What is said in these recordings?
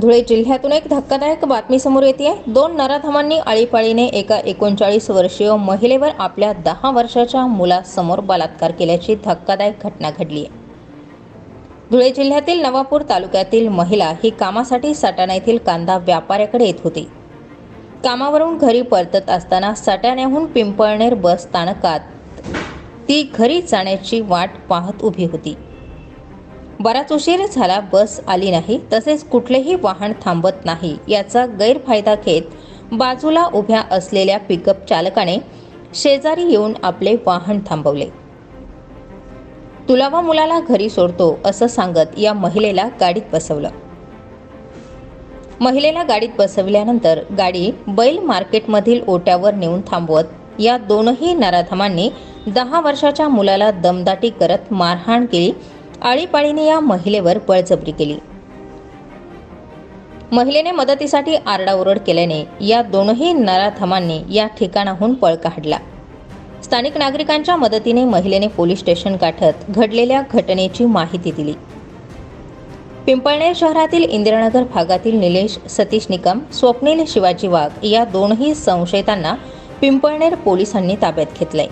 धुळे जिल्ह्यातून एक धक्कादायक बातमी समोर येते दोन नराधमांनी आळीपाळीने एका एकोणचाळीस वर्षीय महिलेवर आपल्या दहा वर्षाच्या मुलासमोर बलात्कार केल्याची धक्कादायक घटना घडली आहे. धुळे जिल्ह्यातील नवापूर तालुक्यातील महिला ही कामासाठी सटाणा येथील कांदा व्यापाऱ्याकडे येत होती. कामावरून घरी परतत असताना सटाण्याहून पिंपळनेर बस स्थानकात ती घरी जाण्याची वाट पाहत उभी होती. बराच उशीर झाला बस आली नाही तसेच कुठलेही वाहन थांबत नाही. याचा गैरफायदा घेत बाजूला उभ्या असलेल्या पिकअप चालकाने शेजारी येऊन आपले वाहन थांबवले. तुला व मुलाला घरी सोडतो असं सांगत या महिलेला गाडीत बसवलं. महिलेला गाडीत बसविल्यानंतर गाडी बैल मार्केटमधील ओट्यावर नेऊन थांबवत या दोनही नराधमांनी दहा वर्षाच्या मुलाला दमदाटी करत मारहाण केली आळीपाळीने या महिलेवर बळजबरी केली. महिलेने मदतीसाठी आरडाओरड केल्याने या दोनही नराधमांनी या ठिकाणाहून पळ काढला. स्थानिक नागरिकांच्या मदतीने महिलेने पोलीस स्टेशन गाठत घडलेल्या घटनेची माहिती दिली. पिंपळनेर शहरातील इंदिरानगर भागातील निलेश सतीश निकम स्वप्नील शिवाजी वाघ या दोनही संशयितांना पिंपळनेर पोलिसांनी ताब्यात घेतलंय.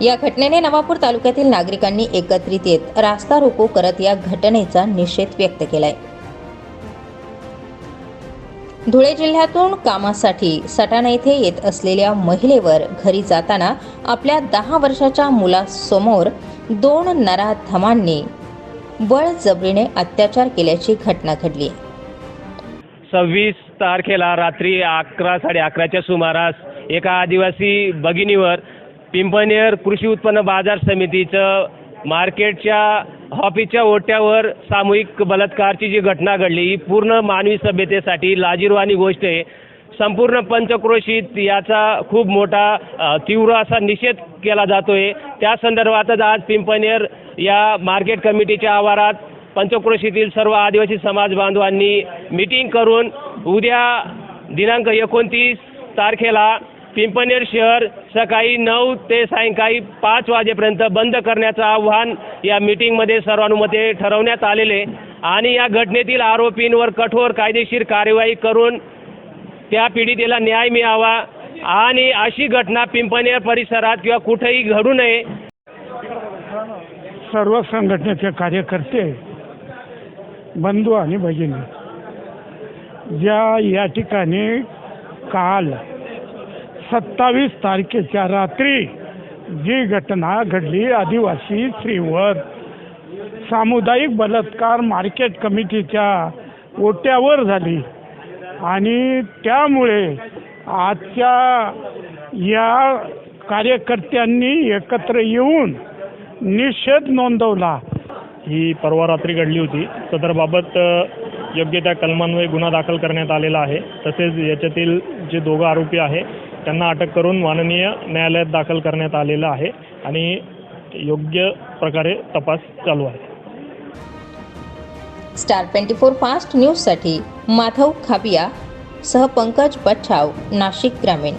या घटनेने नवापूर तालुक्यातील नागरिकांनी एकत्रित येत रास्ता रोको करत या घटनेचा निषेध व्यक्त केलाय. धुळे जिल्ह्यातून कामासाठी सटाणा येथे येत असलेल्या महिलेवर घरी जाताना आपल्या दहा वर्षाच्या मुलासमोर दोन नराधमांनी बळजबरीने अत्याचार केल्याची घटना घडली. आहे सव्वीस तारखेला रात्री अकरा साडे अकराच्या सुमारास एका आदिवासी भगिनीवर पिंपणेर कृषी उत्पन्न बाजार समितीचं मार्केटच्या हॉपीच्या ओट्यावर सामूहिक बलात्कारची जी घटना घडली ही पूर्ण मानवी सभ्यतेसाठी लाजीरवाणी गोष्ट आहे. संपूर्ण पंचक्रोशीत याचा खूप मोठा तीव्र असा निषेध केला जातो आहे त्या संदर्भातच आज पिंपणेर या मार्केट कमिटीच्या आवारात पंचक्रोशीतील सर्व आदिवासी समाज बांधवांनी मीटिंग करून उद्या दिनांक एकोणतीस तारखेला पिंपणेर शहर सकाळी नऊ ते सायंकाळी पाच वाजेपर्यंत बंद करण्याचं आव्हान या मीटिंगमध्ये सर्वानुमते ठरवण्यात आलेले आणि या घटनेतील आरोपींवर कठोर कायदेशीर कार्यवाही करून त्या पीडितेला न्याय मिळावा. आणि अशी घटना पिंपणेर परिसरात किंवा कुठेही घडू नये. सर्व संघटनेचे कार्यकर्ते बंधू आणि भगिनी ज्या या ठिकाणी काल सत्तावीस तारखेच्या रात्री जी घटना घडली आदिवासी श्रीवर सामुदायिक बलात्कार मार्केट कमिटीच्या ओट्यावर झाली. आणि त्यामुळे आजच्या या कार्यकर्त्यांनी एकत्र येऊन निषेध नोंदवला. ही परवा रात्री घडली होती. सदरबाबत योग्य त्या कलमांवर गुन्हा दाखल करण्यात आलेला आहे. तसेच याच्यातील जे दोघं आरोपी आहे त्यांना अटक करून माननीय न्यायालयात दाखल करण्यात आलेलं आहे आणि योग्य प्रकारे तपास चालू आहे. स्टार ट्वेंटी फोर फास्ट न्यूजसाठी माधव खाबिया सह पंकज बच्छाव नाशिक ग्रामीण.